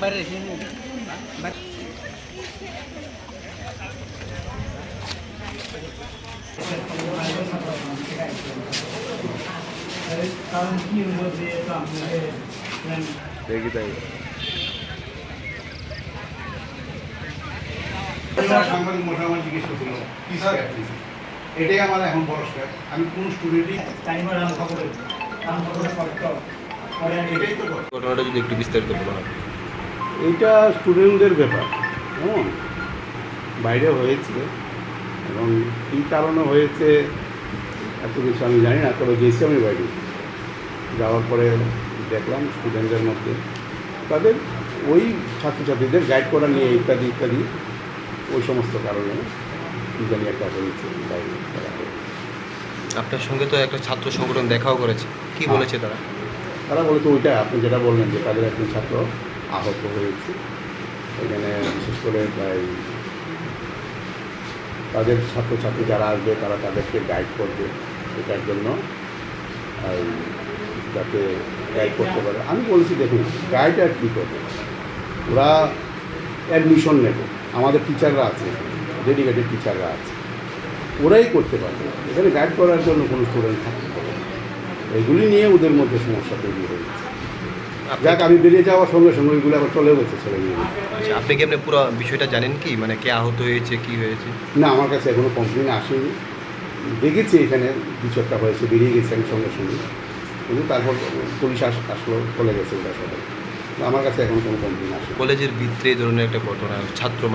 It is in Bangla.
ಬರ್ರಿ ಹೇಗಿದೆ সাংবাদিক মোটামুটি জিজ্ঞেস করছিল কি স্যার? এটাই আমার এখন বড় স্ট্যাপ আমি কোন স্টুডেন্টই এটাই তো কথা। ঘটনাটা যদি একটু বিস্তারিত বলা হয় এইটা স্টুডেন্টদের ব্যাপার হ্যাঁ? বাইরে হয়েছে এবং কী কারণে হয়েছে এত কিছু আমি জানি না তবে গেছি আমি বাইরে। যাওয়ার পরে দেখলাম স্টুডেন্টদের মধ্যে। তাদের ওই ছাত্রছাত্রীদের গাইড করা নিয়ে ইত্যাদি ইত্যাদি। ওই সমস্ত কারণে জানি একটা হয়েছে আপনার সঙ্গে তো একটা ছাত্র সংগঠন দেখাও করেছে। কি বলেছে তারা? তারা বলেছে ওইটা আপনি যেটা বললেন যে তাদের একজন ছাত্র আহত হয়েছে এখানে বিশেষ করে প্রায় তাদের ছাত্রছাত্রী যারা আসবে তারা তাদেরকে গাইড করবে এটার জন্য। যাতে গাইড করতে পারে। আমি বলেছি দেখুন গাইড আর কী করবে? ওরা অ্যাডমিশন নেবে। আমাদের টিচাররা আছে ডেডিকেটেড টিচাররা আছে। ওরাই করতে পারবে। এখানে গাইড করার জন্য কোনো স্টুডেন্ট থাকতে পারে না। এগুলি নিয়ে ওদের মধ্যে সমস্যা তৈরি হয়েছে যাক আমি বেরিয়ে যাওয়ার সঙ্গে সঙ্গে ওইগুলো আবার চলে গেছে ছেলে মেয়ে আচ্ছা, আপনি কি আপনি পুরো বিষয়টা জানেন কি? মানে কে আহত হয়েছে কি হয়েছে? না আমার কাছে এখনও কমপ্লেন আসেনি। দেখেছি এখানে কিছু একটা হয়েছে বেরিয়ে গেছে আমি সঙ্গে সঙ্গে। কিন্তু তারপর পুলিশ আস আসলো চলে গেছে ওরা সবাই। আমার কাছে এখন কোনো কমপ্লেন আসেনি। কলেজের ভিতরে ধরনের একটা ঘটনা ছাত্র